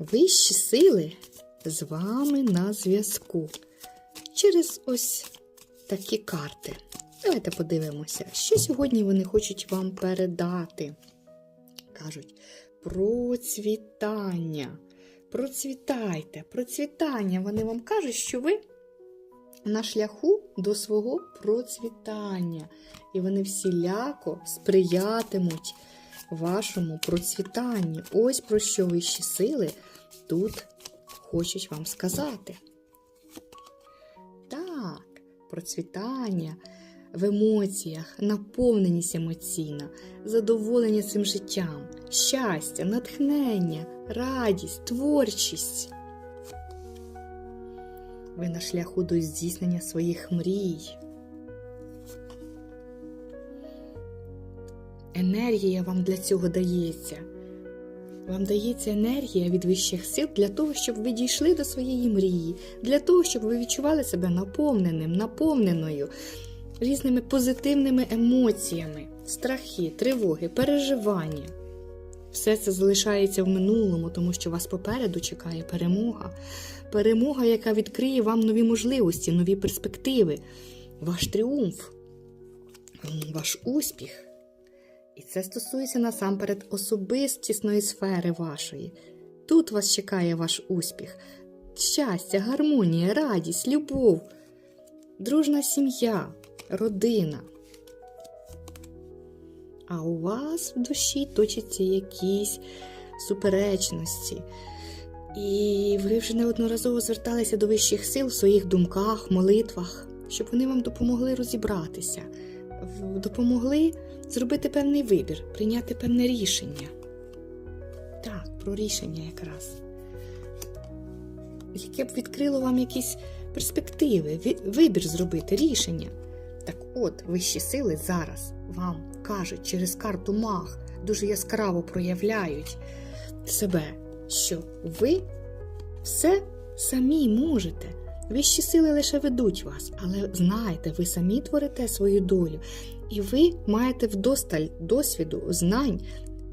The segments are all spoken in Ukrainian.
Вищі сили з вами на зв'язку. Через ось такі карти. Давайте подивимося, що сьогодні вони хочуть вам передати. Кажуть, процвітання. Процвітайте, процвітання. Вони вам кажуть, що ви на шляху до свого процвітання. І вони всіляко сприятимуть вашому процвітанню. Ось про що вищі сили тут хочуть вам сказати. Так, процвітання в емоціях, наповненість емоційна, задоволення цим життям, щастя, натхнення, радість, творчість. Ви на шляху до здійснення своїх мрій. Енергія вам для цього дається. Вам дається енергія від вищих сил для того, щоб ви дійшли до своєї мрії, для того, щоб ви відчували себе наповненим, наповненою різними позитивними емоціями, страхи, тривоги, переживання. Все це залишається в минулому, тому що вас попереду чекає перемога. Перемога, яка відкриє вам нові можливості, нові перспективи, ваш тріумф, ваш успіх. І це стосується насамперед особистісної сфери вашої. Тут вас чекає ваш успіх, щастя, гармонія, радість, любов, дружна сім'я, родина. А у вас в душі точаться якісь суперечності. І ви вже неодноразово зверталися до вищих сил в своїх думках, молитвах, щоб вони вам допомогли розібратися, допомогли зробити певний вибір, прийняти певне рішення. Так, про рішення якраз. Яке б відкрило вам якісь перспективи, вибір зробити, рішення. Так от, вищі сили зараз вам кажуть через карту маг, дуже яскраво проявляють себе, що ви все самі можете. Вищі сили лише ведуть вас, але знайте, ви самі творите свою долю, і ви маєте вдосталь досвіду, знань,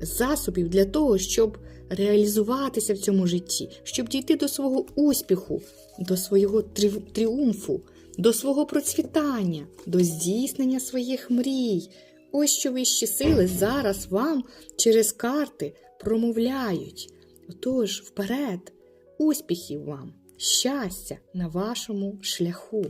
засобів для того, щоб реалізуватися в цьому житті, щоб дійти до свого успіху, до свого трі- тріумфу, до свого процвітання, до здійснення своїх мрій. Ось що вищі сили зараз вам через карти промовляють. Отож, вперед, успіхів вам, щастя на вашому шляху.